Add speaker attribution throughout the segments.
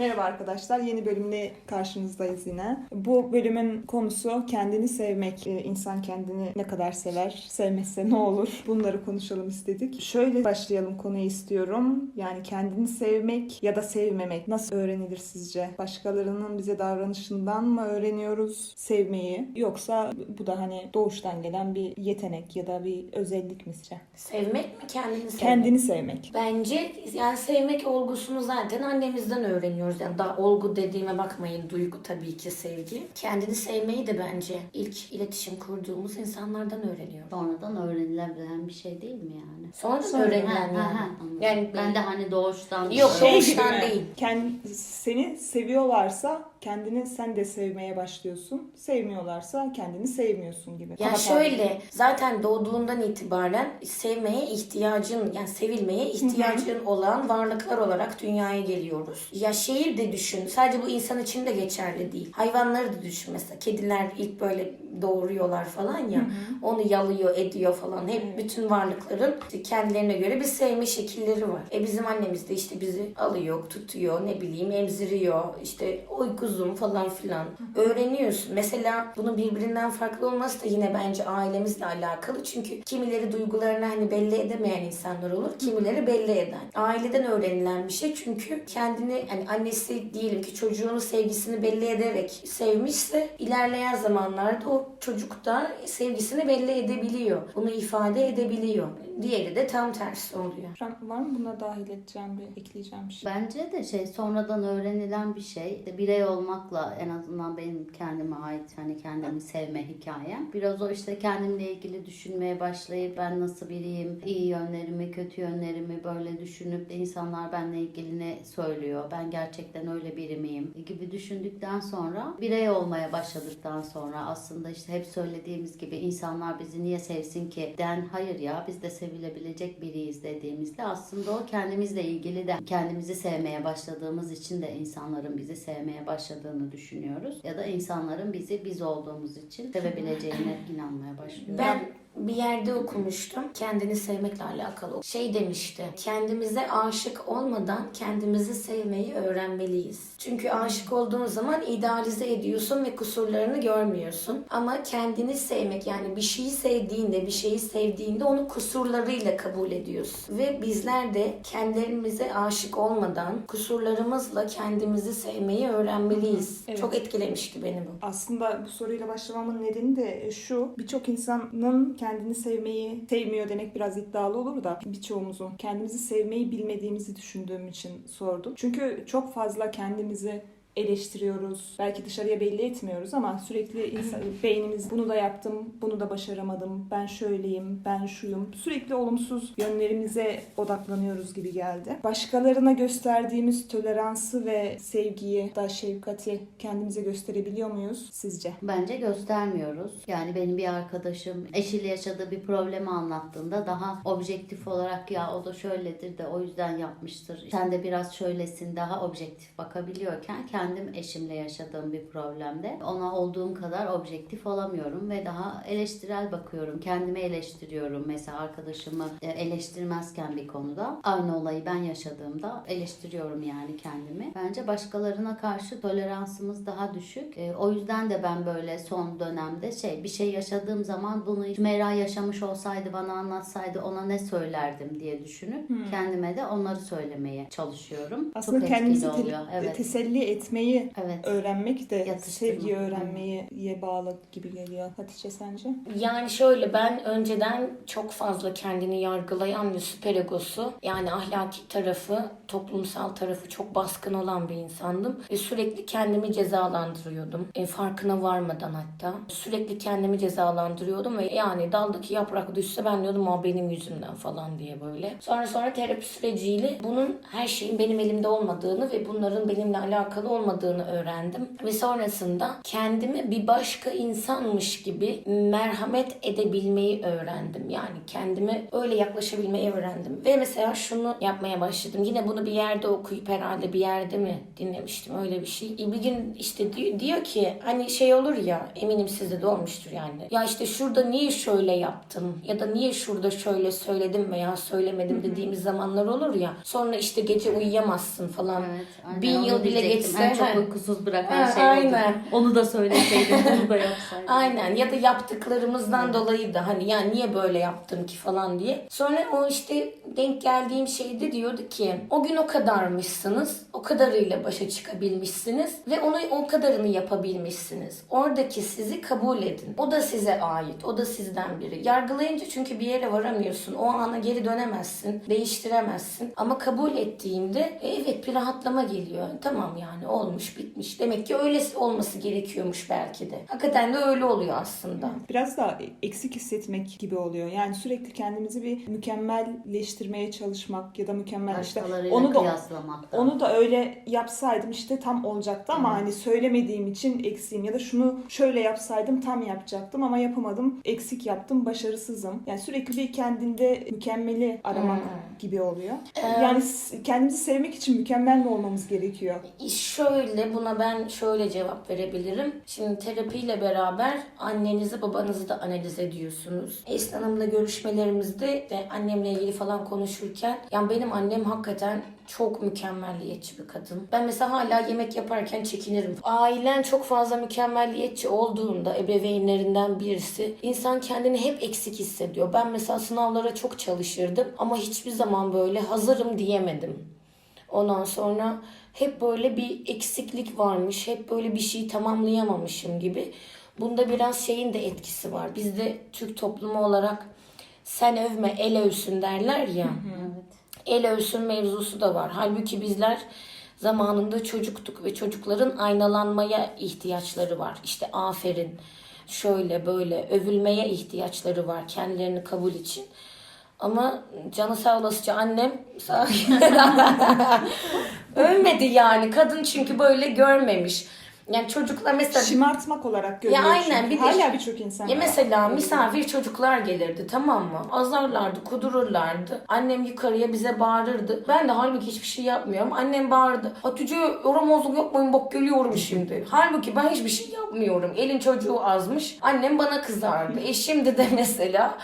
Speaker 1: Merhaba arkadaşlar, yeni bölümle karşınızdayız yine. Bu bölümün konusu kendini sevmek. Ee, İnsan kendini ne kadar sever, sevmezse ne olur? Bunları konuşalım istedik. Şöyle başlayalım konuyu istiyorum. Yani kendini sevmek ya da sevmemek nasıl öğrenilir sizce? Başkalarının bize davranışından mı öğreniyoruz sevmeyi? Yoksa bu da hani doğuştan gelen bir yetenek ya da bir özellik mi sizce?
Speaker 2: Sevmek mi kendini sevmek?
Speaker 1: Kendini sevmek.
Speaker 2: Bence yani sevmek olgusunu zaten annemizden öğreniyoruz. Yani daha olgu dediğime bakmayın. Duygu tabii ki sevgi. Kendini sevmeyi de bence ilk iletişim kurduğumuz insanlardan öğreniyoruz.
Speaker 3: Sonradan öğrenilebilen bir şey değil mi yani?
Speaker 2: Sonradan
Speaker 1: Sonra-
Speaker 2: öğrenilen yani.
Speaker 3: ha, ha, anladım.
Speaker 2: Yani
Speaker 3: ben de hani doğuştan
Speaker 2: Yok, doğuş- doğuştan
Speaker 1: gibi
Speaker 2: değil.
Speaker 1: Kend- seni seviyorlarsa kendini sen de sevmeye başlıyorsun. Sevmiyorlarsa kendini sevmiyorsun gibi.
Speaker 2: Ya
Speaker 1: Ama
Speaker 2: şöyle zaten doğduğundan itibaren sevmeye ihtiyacın yani sevilmeye ihtiyacın olan varlıklar olarak dünyaya geliyoruz. Ya şehir de düşün. Sadece bu insan için de geçerli değil. Hayvanları da düşün mesela. Kediler ilk böyle doğuruyorlar falan ya. Onu yalıyor, ediyor falan. Hep bütün varlıkların işte kendilerine göre bir sevme şekilleri var. E bizim annemiz de işte bizi alıyor, tutuyor, ne bileyim emziriyor. işte oy kuzum falan filan. Öğreniyorsun. Mesela bunun birbirinden farklı olması da yine bence ailemizle alakalı. Çünkü kimileri duygularını hani belli edemeyen insanlar olur. Kimileri belli eden. Aileden öğrenilen bir şey. Çünkü kendini hani annesi diyelim ki çocuğunun sevgisini belli ederek sevmişse ilerleyen zamanlarda o çocuk da sevgisini belli edebiliyor. Bunu ifade edebiliyor. Diğeri de tam tersi oluyor.
Speaker 1: Var mı buna dahil edeceğim bir, ekleyeceğim bir şey?
Speaker 3: Bence de şey sonradan öğrenilen bir şey. İşte birey olmakla en azından benim kendime ait hani kendimi sevme hikayem. Biraz o işte kendimle ilgili düşünmeye başlayıp ben nasıl biriyim, iyi yönlerimi, kötü yönlerimi böyle düşünüp de insanlar benimle ilgili ne söylüyor, ben gerçekten öyle biri miyim gibi düşündükten sonra birey olmaya başladıktan sonra aslında işte hep söylediğimiz gibi insanlar bizi niye sevsin ki den hayır ya biz de sevilebilecek biriyiz dediğimizde aslında o kendimizle ilgili de kendimizi sevmeye başladığımız için de insanların bizi sevmeye başladığını düşünüyoruz. Ya da insanların bizi biz olduğumuz için sevebileceğine inanmaya başlıyoruz.
Speaker 2: Ben bir yerde okumuştum. Kendini sevmekle alakalı. Şey demişti. Kendimize aşık olmadan kendimizi sevmeyi öğrenmeliyiz. Çünkü aşık olduğun zaman idealize ediyorsun ve kusurlarını görmüyorsun. Ama kendini sevmek yani bir şeyi sevdiğinde, bir şeyi sevdiğinde onu kusurlarıyla kabul ediyorsun. Ve bizler de kendilerimize aşık olmadan kusurlarımızla kendimizi sevmeyi öğrenmeliyiz.
Speaker 1: Evet.
Speaker 2: Çok etkilemişti beni bu.
Speaker 1: Aslında bu soruyla başlamamın nedeni de şu. Birçok insanın kendini sevmeyi sevmiyor demek biraz iddialı olur da birçoğumuzun kendimizi sevmeyi bilmediğimizi düşündüğüm için sordum. Çünkü çok fazla kendimizi eleştiriyoruz. Belki dışarıya belli etmiyoruz ama sürekli insan, beynimiz bunu da yaptım, bunu da başaramadım, ben şöyleyim, ben şuyum. Sürekli olumsuz yönlerimize odaklanıyoruz gibi geldi. Başkalarına gösterdiğimiz toleransı ve sevgiyi da şefkati kendimize gösterebiliyor muyuz sizce?
Speaker 3: Bence göstermiyoruz. Yani benim bir arkadaşım eşiyle yaşadığı bir problemi anlattığında daha objektif olarak ya o da şöyledir de o yüzden yapmıştır. Sen de biraz şöylesin daha objektif bakabiliyorken kendim eşimle yaşadığım bir problemde ona olduğum kadar objektif olamıyorum ve daha eleştirel bakıyorum. Kendimi eleştiriyorum. Mesela arkadaşımı e, eleştirmezken bir konuda aynı olayı ben yaşadığımda eleştiriyorum yani kendimi. Bence başkalarına karşı toleransımız daha düşük. E, o yüzden de ben böyle son dönemde şey bir şey yaşadığım zaman bunu Mera yaşamış olsaydı bana anlatsaydı ona ne söylerdim diye düşünüp kendime de onları söylemeye çalışıyorum.
Speaker 1: Aslında
Speaker 3: Çok
Speaker 1: kendimizi
Speaker 3: oluyor. Evet.
Speaker 1: teselli etmeyi
Speaker 3: Evet.
Speaker 1: öğrenmek de
Speaker 3: Yatıştırmak.
Speaker 1: sevgi öğrenmeye bağlı gibi geliyor. Hatice sence?
Speaker 2: Yani şöyle ben önceden çok fazla kendini yargılayan ve süper egosu yani ahlaki tarafı, toplumsal tarafı çok baskın olan bir insandım. Ve sürekli kendimi cezalandırıyordum. E, farkına varmadan hatta. Sürekli kendimi cezalandırıyordum ve yani daldaki yaprak düşse ben diyordum o benim yüzümden falan diye böyle. Sonra sonra terapi süreciyle bunun her şeyin benim elimde olmadığını ve bunların benimle alakalı olmadığını öğrendim. Ve sonrasında kendimi bir başka insanmış gibi merhamet edebilmeyi öğrendim. Yani kendime öyle yaklaşabilmeyi öğrendim. Ve mesela şunu yapmaya başladım. Yine bunu bir yerde okuyup herhalde bir yerde mi dinlemiştim öyle bir şey. Bir gün işte diyor, ki hani şey olur ya eminim sizde de olmuştur yani. Ya işte şurada niye şöyle yaptım ya da niye şurada şöyle söyledim veya söylemedim dediğimiz zamanlar olur ya. Sonra işte gece uyuyamazsın falan.
Speaker 3: Evet, aynen
Speaker 2: Bin yıl bile geçse.
Speaker 3: En çok uykusuz bırakan
Speaker 2: Ha,
Speaker 3: şey
Speaker 2: aynen.
Speaker 3: oldu. Onu da söyleseydim, bunu da yapsaydım.
Speaker 2: Aynen ya da yaptıklarımızdan dolayı da hani ya niye böyle yaptım ki falan diye. Sonra o işte denk geldiğim şeyde diyordu ki o gün o kadarmışsınız. O kadarıyla başa çıkabilmişsiniz ve onu o kadarını yapabilmişsiniz. Oradaki sizi kabul edin. O da size ait. O da sizden biri. Yargılayınca çünkü bir yere varamıyorsun. O ana geri dönemezsin. Değiştiremezsin. Ama kabul ettiğimde e, evet bir rahatlama geliyor. Tamam yani olmuş bitmiş. Demek ki öyle olması gerekiyormuş belki de. Hakikaten de öyle oluyor aslında.
Speaker 1: Biraz da eksik hissetmek gibi oluyor. Yani sürekli kendimizi bir mükemmelleştirmeye çalışmak ya da mükemmel işte onu da onu da öyle yapsaydım işte tam olacaktı ama hani söylemediğim için eksiğim ya da şunu şöyle yapsaydım tam yapacaktım ama yapamadım. Eksik yaptım, başarısızım. Yani sürekli bir kendinde mükemmeli aramak
Speaker 2: Hmm.
Speaker 1: gibi oluyor.
Speaker 2: Ee,
Speaker 1: Yani kendimizi sevmek için mükemmel mi olmamız gerekiyor?
Speaker 2: Şöyle buna ben şöyle cevap verebilirim. Şimdi terapiyle beraber annenizi babanızı da analiz ediyorsunuz. Esin Hanım'la görüşmelerimizde ve annemle ilgili falan konuşurken yani benim annem hakikaten çok mükemmelliyetçi bir kadın. Ben mesela hala yemek yaparken çekinirim. Ailen çok fazla mükemmelliyetçi olduğunda ebeveynlerinden birisi insan kendini hep eksik hissediyor. Ben mesela sınavlara çok çalışırdım ama hiçbir zaman böyle hazırım diyemedim. Ondan sonra hep böyle bir eksiklik varmış. Hep böyle bir şeyi tamamlayamamışım gibi. Bunda biraz şeyin de etkisi var. Bizde Türk toplumu olarak sen övme el övsün derler ya.
Speaker 3: Evet.
Speaker 2: El övsün mevzusu da var. Halbuki bizler zamanında çocuktuk ve çocukların aynalanmaya ihtiyaçları var. İşte aferin, şöyle böyle övülmeye ihtiyaçları var kendilerini kabul için. Ama canı sağ olasıca annem sağ övmedi yani. Kadın çünkü böyle görmemiş. Yani çocuklar mesela
Speaker 1: Şımartmak olarak görüyor
Speaker 2: Ya aynen,
Speaker 1: çünkü.
Speaker 2: bir de-
Speaker 1: Hala birçok insan
Speaker 2: ya
Speaker 1: var.
Speaker 2: mesela misafir çocuklar gelirdi tamam mı? Azarlardı, kudururlardı. Annem yukarıya bize bağırırdı. Ben de halbuki hiçbir şey yapmıyorum. Annem bağırdı. Hatice yaramazlık yapmayın bak geliyorum şimdi. halbuki ben hiçbir şey yapmıyorum. Elin çocuğu azmış. Annem bana kızardı. E şimdi de mesela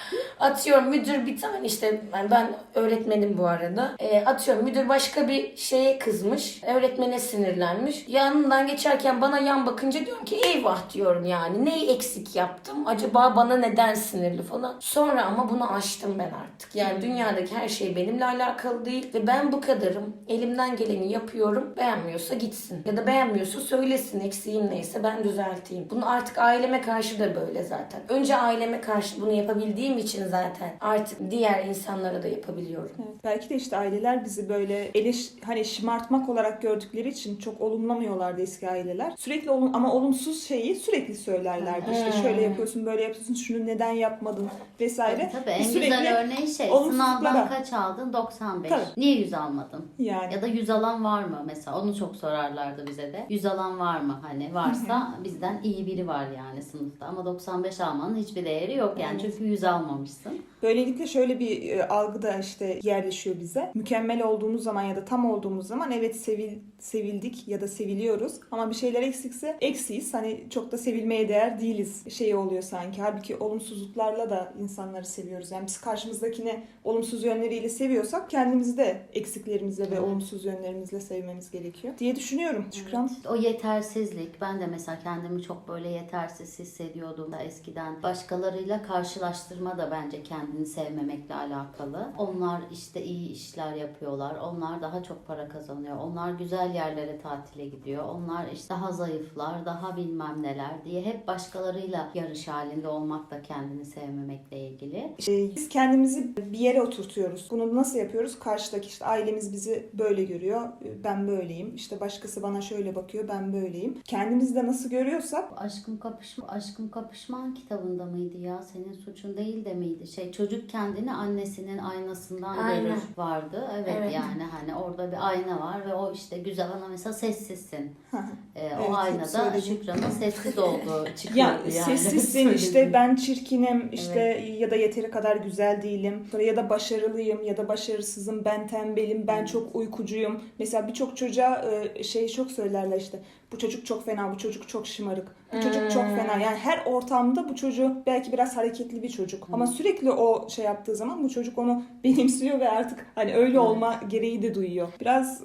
Speaker 2: atıyorum müdür bir tane işte ben, ben öğretmenim bu arada. E, atıyorum müdür başka bir şeye kızmış. Öğretmene sinirlenmiş. Yanından geçerken bana yan bakınca diyorum ki eyvah diyorum yani. Neyi eksik yaptım? Acaba bana neden sinirli falan. Sonra ama bunu aştım ben artık. Yani dünyadaki her şey benimle alakalı değil. Ve ben bu kadarım. Elimden geleni yapıyorum. Beğenmiyorsa gitsin. Ya da beğenmiyorsa söylesin. Eksiğim neyse ben düzelteyim. Bunu artık aileme karşı da böyle zaten. Önce aileme karşı bunu yapabildiğim için zaten artık diğer insanlara da yapabiliyorum.
Speaker 1: Evet, belki de işte aileler bizi böyle eleş, hani şımartmak olarak gördükleri için çok olumlamıyorlardı eski aileler. Sürekli olum, ama olumsuz şeyi sürekli söylerlerdi. İşte
Speaker 2: Hmm.
Speaker 1: şöyle yapıyorsun, böyle yapıyorsun, şunu neden yapmadın vesaire.
Speaker 3: Tabii en
Speaker 1: Biz sürekli
Speaker 3: güzel örneği şey sınavdan kaç aldın? 95.
Speaker 1: Tabii.
Speaker 3: Niye 100 almadın?
Speaker 1: yani
Speaker 3: Ya da 100 alan var mı mesela? Onu çok sorarlardı bize de. 100 alan var mı? Hani varsa bizden iyi biri var yani sınıfta. Ama 95 almanın hiçbir değeri yok yani. Çünkü 100 almamışsın.
Speaker 1: Böylelikle şöyle bir e, algı da işte yerleşiyor bize. Mükemmel olduğumuz zaman ya da tam olduğumuz zaman evet sevil, sevildik ya da seviliyoruz. Ama bir şeyler eksikse eksiyiz. Hani çok da sevilmeye değer değiliz şey oluyor sanki. Halbuki olumsuzluklarla da insanları seviyoruz. Yani biz karşımızdakini olumsuz yönleriyle seviyorsak kendimizi de eksiklerimizle ve olumsuz yönlerimizle sevmemiz gerekiyor diye düşünüyorum. Şükran.
Speaker 3: O yetersizlik. Ben de mesela kendimi çok böyle yetersiz hissediyordum da eskiden. Başkalarıyla karşılaştırma da bence kendini sevmemekle alakalı. Onlar işte iyi işler yapıyorlar. Onlar daha çok para kazanıyor. Onlar güzel yerlere tatile gidiyor. Onlar işte daha zayıflar, daha bilmem neler diye hep başkalarıyla yarış halinde olmak da kendini sevmemekle ilgili.
Speaker 1: Ee, Biz kendimizi bir yere oturtuyoruz. Bunu nasıl yapıyoruz? Karşıdaki işte ailemiz bizi böyle görüyor. Ben böyleyim. İşte başkası bana şöyle bakıyor. Ben böyleyim. Kendimizi de nasıl görüyorsak
Speaker 3: Aşkım kapışma, aşkım kapışman kitabında mıydı ya? Senin suçun değil de miydi? Şey çocuk kendini annesinin aynasından
Speaker 2: Aynen.
Speaker 3: görür vardı. Evet,
Speaker 2: Evet.
Speaker 3: yani hani orada bir ayna var ve o işte güzel ana mesela sessizsin. Ee,
Speaker 1: Evet,
Speaker 3: o aynada. Şükran'ın sessiz olduğu çıkıyordu
Speaker 1: Ya
Speaker 3: yani.
Speaker 1: sessizsin işte ben çirkinim işte ya da yeteri kadar güzel değilim ya da başarılıyım ya da başarısızım ben tembelim ben çok uykucuyum. Mesela birçok çocuğa e, şey çok söylerler işte bu çocuk çok fena bu çocuk çok şımarık bu çocuk çok fena yani her ortamda bu çocuğu belki biraz hareketli bir çocuk ama sürekli o şey yaptığı zaman bu çocuk onu benimsiyor ve artık hani öyle olma gereği de duyuyor. Biraz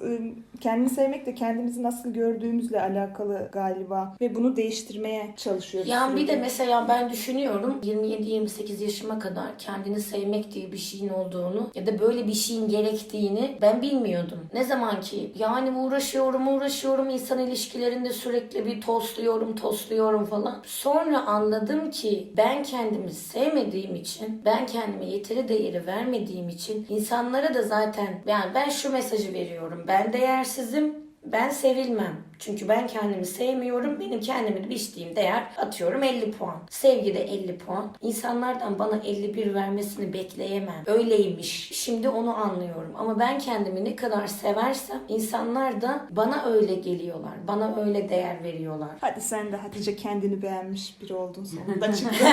Speaker 1: kendini sevmek de kendimizi nasıl gördüğümüzle alakalı galiba ve bunu değiştirmeye çalışıyoruz.
Speaker 2: Yani bir de
Speaker 1: sürekli.
Speaker 2: mesela ben düşünüyorum 27-28 yaşıma kadar kendini sevmek diye bir şeyin olduğunu ya da böyle bir şeyin gerektiğini ben bilmiyordum. Ne zaman ki yani uğraşıyorum uğraşıyorum insan ilişkilerinde sürekli bir tosluyorum tosluyorum falan. Sonra anladım ki ben kendimi sevmediğim için ben kendime yeteri değeri vermediğim için insanlara da zaten yani ben şu mesajı veriyorum. Ben değersizim ben sevilmem. Çünkü ben kendimi sevmiyorum. Benim kendime biçtiğim değer atıyorum 50 puan. Sevgi de 50 puan. İnsanlardan bana 51 vermesini bekleyemem. Öyleymiş. Şimdi onu anlıyorum. Ama ben kendimi ne kadar seversem insanlar da bana öyle geliyorlar. Bana öyle değer veriyorlar.
Speaker 1: Hadi sen de Hatice kendini beğenmiş biri oldun sonunda çıktı.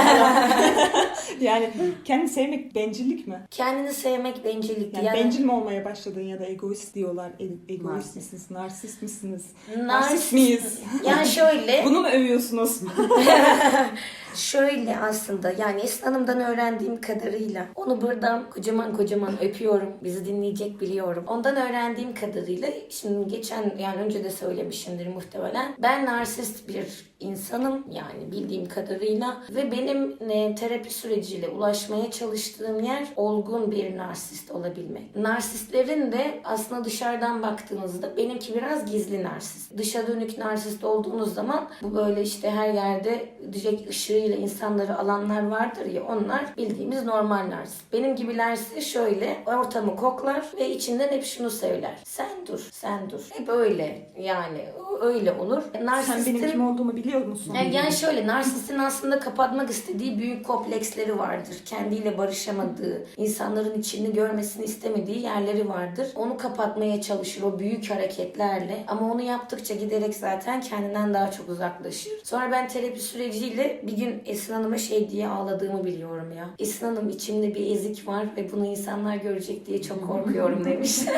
Speaker 1: yani kendini sevmek bencillik mi?
Speaker 2: Kendini sevmek bencillik.
Speaker 1: Yani,
Speaker 2: Yani,
Speaker 1: bencil mi olmaya başladın ya da egoist diyorlar. E- egoist
Speaker 3: Narsist.
Speaker 1: Narsist misiniz? Narsist- miyiz?
Speaker 2: yani şöyle
Speaker 1: Bunu mu övüyorsunuz?
Speaker 2: Şöyle aslında yani Esin Hanım'dan öğrendiğim kadarıyla onu buradan kocaman kocaman öpüyorum. Bizi dinleyecek biliyorum. Ondan öğrendiğim kadarıyla şimdi geçen yani önce de söylemişimdir muhtemelen. Ben narsist bir insanım yani bildiğim kadarıyla ve benim e, terapi süreciyle ulaşmaya çalıştığım yer olgun bir narsist olabilmek. Narsistlerin de aslında dışarıdan baktığınızda benimki biraz gizli narsist. Dışa dönük narsist olduğunuz zaman bu böyle işte her yerde direkt ışığıyla insanları alanlar vardır ya onlar bildiğimiz normal narsist. Benim gibilerse şöyle ortamı koklar ve içinden hep şunu söyler. Sen dur, sen dur. Hep öyle yani o öyle olur.
Speaker 1: Sen
Speaker 2: Narsistin
Speaker 1: benim kim olduğumu biliyor musun?
Speaker 2: yani, yani şöyle narsistin aslında kapatmak istediği büyük kompleksleri vardır. Kendiyle barışamadığı, insanların içini görmesini istemediği yerleri vardır. Onu kapatmaya çalışır o büyük hareketlerle. Ama onu yaptıkça giderek zaten kendinden daha çok uzaklaşır. Sonra ben terapi süreciyle bir gün Esin Hanım'a şey diye ağladığımı biliyorum ya. Esin Hanım içimde bir ezik var ve bunu insanlar görecek diye çok korkuyorum demiş.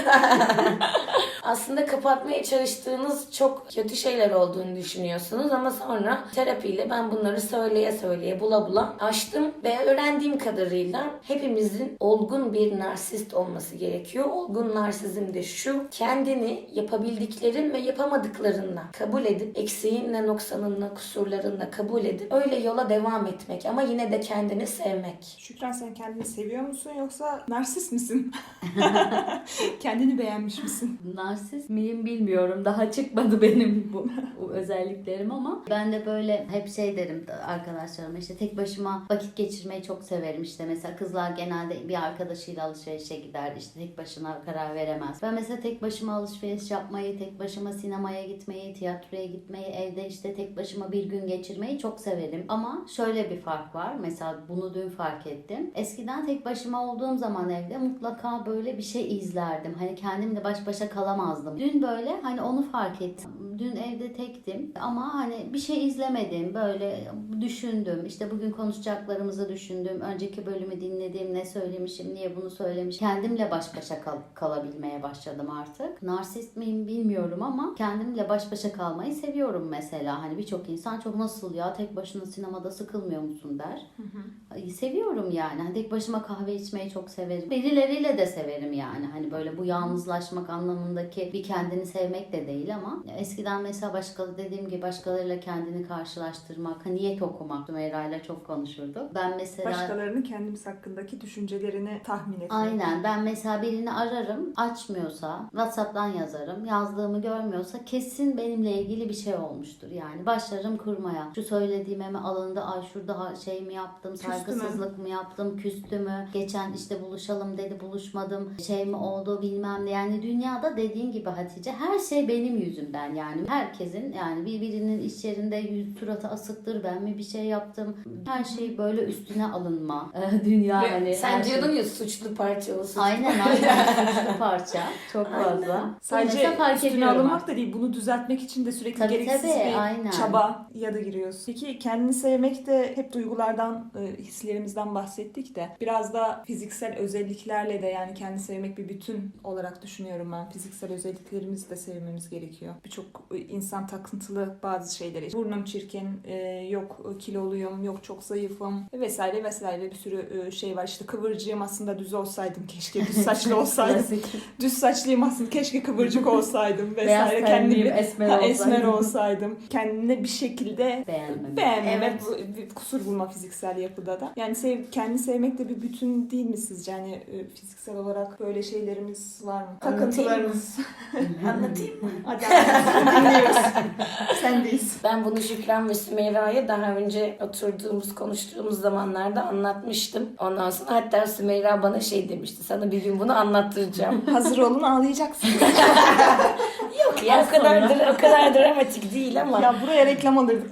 Speaker 2: Aslında kapatmaya çalıştığınız çok kötü şeyler olduğunu düşünüyorsunuz ama sonra terapiyle ben bunları söyleye söyleye bula bula açtım ve öğrendiğim kadarıyla hepimizin olgun bir narsist olması gerekiyor. Olgun narsizm de şu kendini yapabildiklerin ve yapamadıklarınla kabul edip eksiğinle, noksanınla, kusurlarınla kabul edip öyle yola devam etmek ama yine de kendini sevmek.
Speaker 1: Şükran sen kendini seviyor musun yoksa narsist misin? kendini beğenmiş misin?
Speaker 3: Narsist miyim bilmiyorum. Daha çıkmadı benim bu, bu özelliklerim ama ben de böyle hep şey derim arkadaşlarıma işte tek başıma vakit geçirmeyi çok severim işte mesela kızlar genelde bir arkadaşıyla alışverişe gider işte tek başına karar veremez. Ben mesela tek başıma alışveriş yapmayı, tek başıma sinemaya gitmeyi, tiyatroya gitmeyi, evde işte tek başıma bir gün geçirmeyi çok severim. Ama şöyle bir fark var. Mesela bunu dün fark ettim. Eskiden tek başıma olduğum zaman evde mutlaka böyle bir şey izlerdim. Hani kendimle baş başa kalamazdım. Dün böyle hani onu fark ettim. Dün evde tektim ama hani bir şey izlemedim. Böyle düşündüm. İşte bugün konuşacaklarımızı düşündüm. Önceki bölümü dinledim. Ne söylemişim, niye bunu söylemiş. Kendimle baş başa kal- kalabilmeye başladım artık. Narsist miyim bilmiyorum ama kendimle baş başa kalmayı seviyorum mesela. Hani birçok insan çok nasıl ya tek başına sinemada sıkılmıyor musun der. Ay, Seviyorum yani. Hani tek başıma kahve içmeyi çok severim. Birileriyle de severim yani. Hani böyle bu yalnızlaşmak anlamındaki bir kendini sevmek de değil ama eskiden mesela başka dediğim gibi başkalarıyla kendini karşılaştırmak, hani niyet okumak Sümeyra'yla çok konuşurduk. Ben mesela
Speaker 1: Başkalarının kendimiz hakkındaki düşüncelerini tahmin etmek.
Speaker 3: Aynen. Ben mesela birini ararım, açmıyorsa WhatsApp'tan yazarım. Yazdığımı görmüyorsa kesin benimle ilgili bir şey olmuştur. Yani başlarım kurmaya. Şu söylediğim hemen alındı. Ay şurada şey mi yaptım, saygısızlık mı yaptım, küstü mü? Geçen işte buluşalım dedi, buluşmadım. Şey mi oldu bilmem ne. Yani dünyada dediğin gibi Hatice her şey benim yüzümden yani. Herkesin yani birbirinin iş yerinde yüz suratı asıktır. Ben mi bir şey yaptım? Her şey böyle üstüne alınma. Ee, Dünya
Speaker 2: Ve
Speaker 3: hani
Speaker 2: sen
Speaker 3: şey-
Speaker 2: diyordun ya suçlu parça olsun.
Speaker 3: Aynen aynen suçlu parça. Çok fazla.
Speaker 1: Sadece
Speaker 3: Mesela fark
Speaker 1: üstüne alınmak da değil, bunu düzeltmek için de sürekli
Speaker 3: Tabii,
Speaker 1: gereksiz
Speaker 3: tabii,
Speaker 1: bir
Speaker 3: aynen.
Speaker 1: çaba ya da giriyoruz. Peki kendini sevmek de hep duygulardan, e, hislerimizden bahsettik de biraz da fiziksel özelliklerle de yani kendini sevmek bir bütün olarak düşünüyorum ben. Fiziksel özelliklerimizi de sevmemiz gerekiyor. Birçok insan takıntılı bazı şeyleri. Burnum çirkin, e, yok kiloluyum, yok çok zayıfım vesaire vesaire bir sürü e, şey var. İşte kıvırcığım aslında düz olsaydım keşke düz saçlı olsaydım. Düz saçlıyım aslında keşke kıvırcık olsaydım vesaire. Kendimi
Speaker 3: esmer
Speaker 1: ha,
Speaker 3: olsaydım.
Speaker 1: esmer olsaydım. Kendine bir şekilde
Speaker 3: Beğenmem.
Speaker 1: beğenmeme,
Speaker 3: Evet.
Speaker 1: bir kusur bulma fiziksel yapıda da. Yani sev, kendi sevmek de bir bütün değil mi sizce? Yani e, fiziksel olarak böyle şeylerimiz var mı?
Speaker 2: Anlatayım mı?
Speaker 1: Takıntılarımız.
Speaker 2: Anlatayım mı?
Speaker 1: Hadi anlat. dinliyoruz. Sendeyiz.
Speaker 2: Ben bunu Şükran ve Sümeyra'ya daha önce oturduğumuz, konuştuğumuz zamanlarda anlatmıştım. Ondan sonra hatta Sümeyra bana şey demişti. Sana bir gün bunu anlattıracağım.
Speaker 1: Hazır olun ağlayacaksınız.
Speaker 2: Yok ya o kadar, dra- o kadar dramatik değil ama.
Speaker 1: ya buraya reklam alırdık.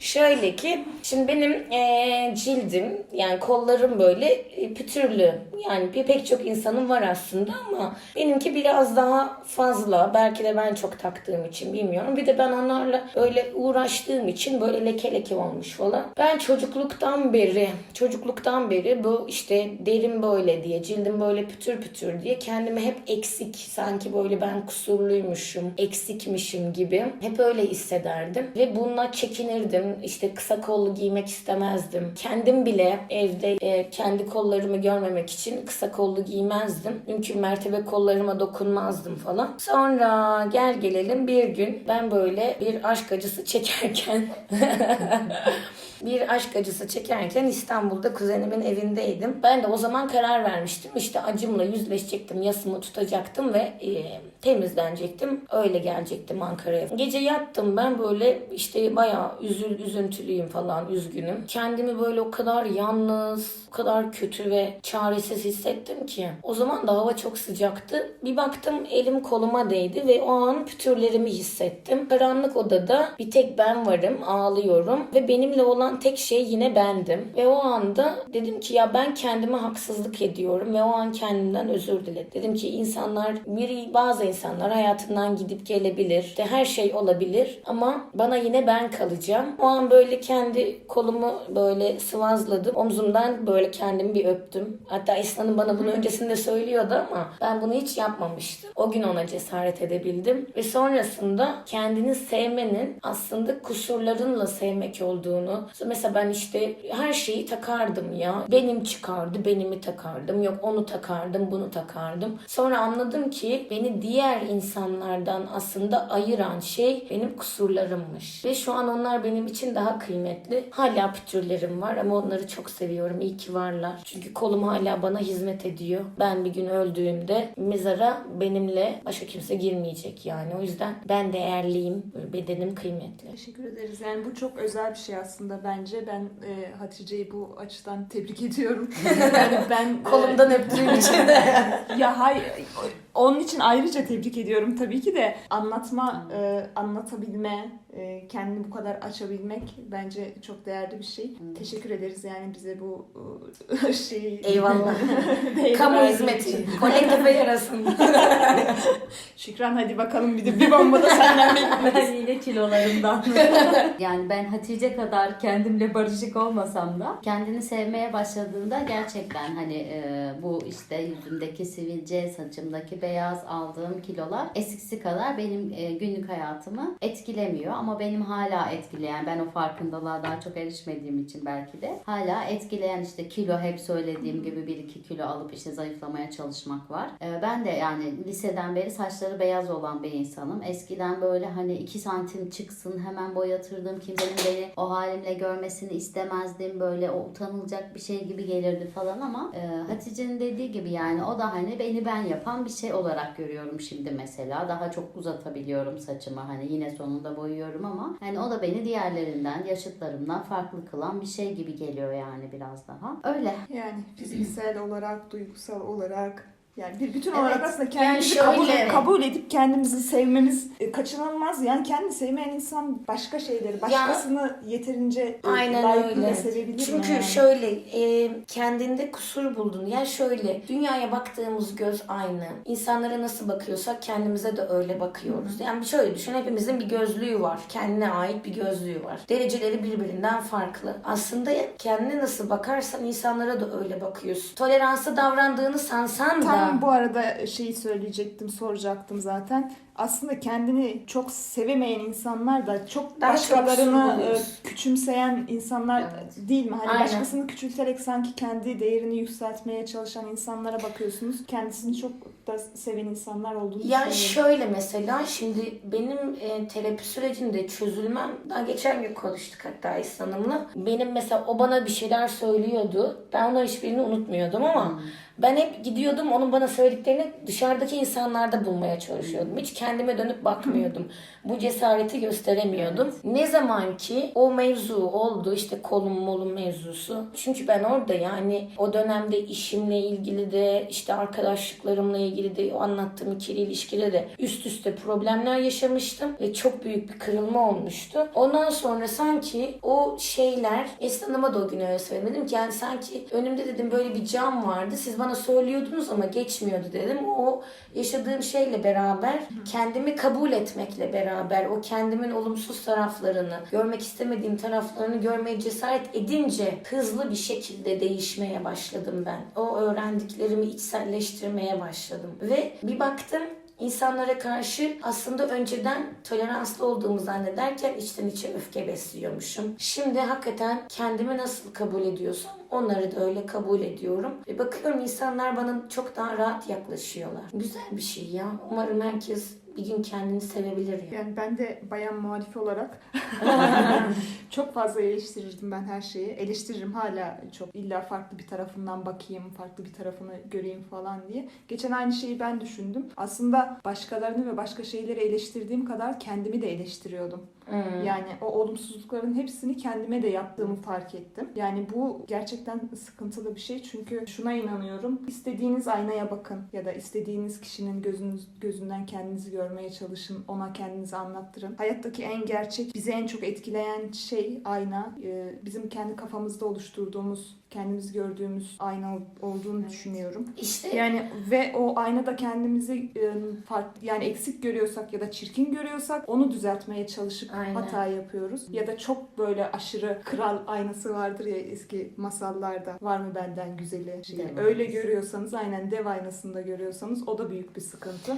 Speaker 2: Şöyle ki şimdi benim eee, cildim yani kollarım böyle e, pütürlü. Yani bir pek çok insanın var aslında ama benimki biraz daha fazla. Belki de ben çok taktığım için bilmiyorum. Bir de ben onlarla böyle uğraştığım için böyle leke leke olmuş falan. Ben çocukluktan beri, çocukluktan beri bu işte derim böyle diye, cildim böyle pütür pütür diye kendimi hep eksik, sanki böyle ben kusurluymuşum, eksikmişim gibi hep öyle hissederdim. Ve bununla çekinirdim. İşte kısa kollu giymek istemezdim. Kendim bile evde e, kendi kollarımı görmemek için kısa kollu giymezdim. Mümkün mertebe kollarıma dokunmazdım falan. Sonra gel gelelim bir gün ben böyle bir aşk acısı çekerken bir aşk acısı çekerken İstanbul'da kuzenimin evindeydim. Ben de o zaman karar vermiştim. İşte acımla yüzleşecektim, yasımı tutacaktım ve e, temizlenecektim. Öyle gelecektim Ankara'ya. Gece yattım ben böyle işte bayağı üzül, üzüntülüyüm falan, üzgünüm. Kendimi böyle o kadar yalnız, o kadar kötü ve çaresiz hissettim ki. O zaman da hava çok sıcaktı. Bir baktım elim koluma değdi ve o an pütürlerimi hissettim. Karanlık odada bir tek ben varım, ağlıyorum ve benimle olan tek şey yine bendim. Ve o anda dedim ki ya ben kendime haksızlık ediyorum ve o an kendimden özür diledim. Dedim ki insanlar, biri bazı insanlar hayatından gidip gelebilir. İşte her şey olabilir ama bana yine ben kalacağım. O an böyle kendi kolumu böyle sıvazladım. Omzumdan böyle kendimi bir öptüm. Hatta İslan'ın bana bunu öncesinde söylüyordu ama ben bunu hiç yapmamıştım. O gün ona cesaret edebildim. Ve sonrasında kendini sevmenin aslında kusurlarınla sevmek olduğunu. Mesela ben işte her şeyi takardım ya. Benim çıkardı, benimi takardım. Yok onu takardım, bunu takardım. Sonra anladım ki beni diğer insanlardan aslında ayıran şey benim kusurlarımmış. Ve şu an onlar benim için daha kıymetli. Hala pütürlerim var ama onları çok seviyorum. İyi ki varlar. Çünkü kolum hala bana hizmet ediyor. Ben bir gün öldüğümde mezara benimle başka kimse girmeyecek yani. O yüzden ben değerliyim. Bedenim kıymetli.
Speaker 1: Teşekkür ederiz. Yani bu çok özel bir şey aslında bence. Ben e, Hatice'yi bu açıdan tebrik ediyorum. Yani ben e,
Speaker 2: Kolumdan öptüğüm için de.
Speaker 1: ya hayır onun için ayrıca tebrik ediyorum tabii ki de anlatma, e, anlatabilme, kendini bu kadar açabilmek bence çok değerli bir şey. Teşekkür ederiz yani bize bu e, şeyi
Speaker 2: Eyvallah. Kamu hizmeti.
Speaker 1: için.
Speaker 2: Kolektife yarasın.
Speaker 1: Şükran hadi bakalım bir de bir bomba da senden bekliyoruz.
Speaker 3: Yine kilolarımdan. yani ben Hatice kadar kendimle barışık olmasam da kendini sevmeye başladığında gerçekten hani e, bu işte yüzümdeki sivilce, saçımdaki beyaz aldığım kilolar eskisi kadar benim e, günlük hayatımı etkilemiyor ama benim hala etkileyen ben o farkındalığa daha çok erişmediğim için belki de hala etkileyen işte kilo hep söylediğim gibi 1-2 kilo alıp işte zayıflamaya çalışmak var. E, ben de yani liseden beri saçları beyaz olan bir insanım. Eskiden böyle hani 2 santim çıksın hemen boyatırdım. Kimsenin beni o halimle görmesini istemezdim. Böyle o utanılacak bir şey gibi gelirdi falan ama e, Hatice'nin dediği gibi yani o da hani beni ben yapan bir şey olarak görüyorum şimdi mesela. Daha çok uzatabiliyorum saçımı. Hani yine sonunda boyuyorum ama hani o da beni diğerlerinden, yaşıtlarımdan farklı kılan bir şey gibi geliyor yani biraz daha. Öyle.
Speaker 1: Yani fiziksel olarak, duygusal olarak yani bir bütün
Speaker 2: Evet,
Speaker 1: olarak aslında
Speaker 2: yani
Speaker 1: kendimizi
Speaker 2: şöyle-
Speaker 1: kabul, kabul edip kendimizi sevmemiz e, kaçınılmaz. Yani kendini sevmeyen insan başka şeyleri, başkasını yeterince e,
Speaker 2: Aynen öyle.
Speaker 1: sevebilir?
Speaker 2: Çünkü
Speaker 1: yani?
Speaker 2: şöyle e, kendinde kusur buldun. Yani şöyle dünyaya baktığımız göz aynı. İnsanlara nasıl bakıyorsak kendimize de öyle bakıyoruz. Yani şöyle düşün hepimizin bir gözlüğü var. Kendine ait bir gözlüğü var. Dereceleri birbirinden farklı. Aslında kendine nasıl bakarsan insanlara da öyle bakıyorsun. Toleranslı davrandığını sansan da
Speaker 1: Tam bu arada şeyi söyleyecektim, soracaktım zaten. Aslında kendini çok sevemeyen insanlar da çok
Speaker 2: Daha çok
Speaker 1: başkalarını
Speaker 2: kusur
Speaker 1: e, küçümseyen insanlar
Speaker 3: Evet.
Speaker 1: değil mi? Hani
Speaker 2: Aynen.
Speaker 1: başkasını küçülterek sanki kendi değerini yükseltmeye çalışan insanlara bakıyorsunuz. Kendisini çok da seven insanlar olduğunu
Speaker 2: Yani şöyle mesela şimdi benim e, terapi sürecinde çözülmem daha geçen gün konuştuk hatta İhsan Hanım'la. Benim mesela o bana bir şeyler söylüyordu. Ben onların hiçbirini unutmuyordum ama ben hep gidiyordum onun bana söylediklerini dışarıdaki insanlarda bulmaya çalışıyordum. Hiç kendime dönüp bakmıyordum. Bu cesareti gösteremiyordum. Ne zaman ki o mevzu oldu işte kolum molum mevzusu. Çünkü ben orada yani o dönemde işimle ilgili de işte arkadaşlıklarımla ilgili de o anlattığım ikili ilişkide de üst üste problemler yaşamıştım ve çok büyük bir kırılma olmuştu. Ondan sonra sanki o şeyler Esin Hanım'a da o gün öyle söyledim. Dedim ki yani sanki önümde dedim böyle bir cam vardı. Siz bana söylüyordunuz ama geçmiyordu dedim. O yaşadığım şeyle beraber kendimi kabul etmekle beraber o kendimin olumsuz taraflarını, görmek istemediğim taraflarını görmeye cesaret edince hızlı bir şekilde değişmeye başladım ben. O öğrendiklerimi içselleştirmeye başladım. Ve bir baktım İnsanlara karşı aslında önceden toleranslı olduğumu zannederken içten içe öfke besliyormuşum. Şimdi hakikaten kendimi nasıl kabul ediyorsam onları da öyle kabul ediyorum. Ve bakıyorum insanlar bana çok daha rahat yaklaşıyorlar. Güzel bir şey ya. Umarım herkes bir gün kendini sevebilir ya.
Speaker 1: Yani ben de bayan muhalifi olarak çok fazla eleştirirdim ben her şeyi. Eleştiririm hala çok. İlla farklı bir tarafından bakayım, farklı bir tarafını göreyim falan diye. Geçen aynı şeyi ben düşündüm. Aslında başkalarını ve başka şeyleri eleştirdiğim kadar kendimi de eleştiriyordum.
Speaker 2: Hmm.
Speaker 1: Yani o olumsuzlukların hepsini kendime de yaptığımı fark ettim. Yani bu gerçekten sıkıntılı bir şey. Çünkü şuna inanıyorum. İstediğiniz aynaya bakın ya da istediğiniz kişinin gözünüz, gözünden kendinizi görmeye çalışın. Ona kendinizi anlattırın. Hayattaki en gerçek, bizi en çok etkileyen şey ayna. Ee, Bizim kendi kafamızda oluşturduğumuz, kendimizi gördüğümüz ayna ol- olduğunu düşünüyorum.
Speaker 2: İşte
Speaker 1: Yani ve o aynada kendimizi e, fark yani eksik görüyorsak ya da çirkin görüyorsak onu düzeltmeye çalışıp
Speaker 2: Aynen.
Speaker 1: hata yapıyoruz. Ya da çok böyle aşırı kral aynası vardır ya eski masallarda. Var mı benden güzeli.
Speaker 3: Dev
Speaker 1: Öyle görüyorsanız aynen dev aynasında görüyorsanız o da büyük bir sıkıntı.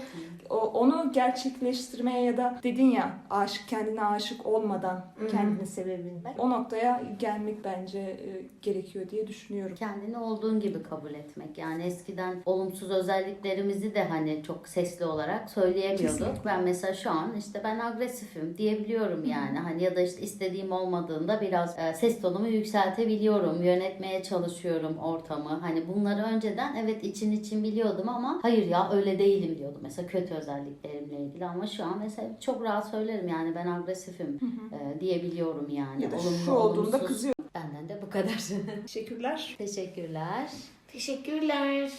Speaker 1: O, onu gerçekleştirmeye ya da dedin ya aşık kendine aşık olmadan
Speaker 2: Hı hı.
Speaker 1: kendini sevebilmek. O noktaya gelmek bence e, gerekiyor diye düşünüyorum.
Speaker 3: Kendini olduğun gibi kabul etmek. Yani eskiden olumsuz özelliklerimizi de hani çok sesli olarak söyleyemiyorduk.
Speaker 1: Kesinlikle.
Speaker 3: Ben mesela şu an işte ben agresifim diyebiliyorum yani. Hani ya da işte istediğim olmadığında biraz e, ses tonumu yükseltebiliyorum. Yönetmeye çalışıyorum ortamı. Hani bunları önceden evet için için biliyordum ama hayır ya öyle değilim diyordum. Mesela kötü özelliklerimle ilgili ama şu an mesela çok rahat söylerim yani ben agresifim e, diyebiliyorum yani.
Speaker 1: Ya da
Speaker 3: Olumlu,
Speaker 1: şu olduğunda
Speaker 3: olumsuz.
Speaker 1: kızıyor.
Speaker 3: Benden de bu kadar.
Speaker 1: Teşekkürler.
Speaker 3: Teşekkürler.
Speaker 2: teşekkürler.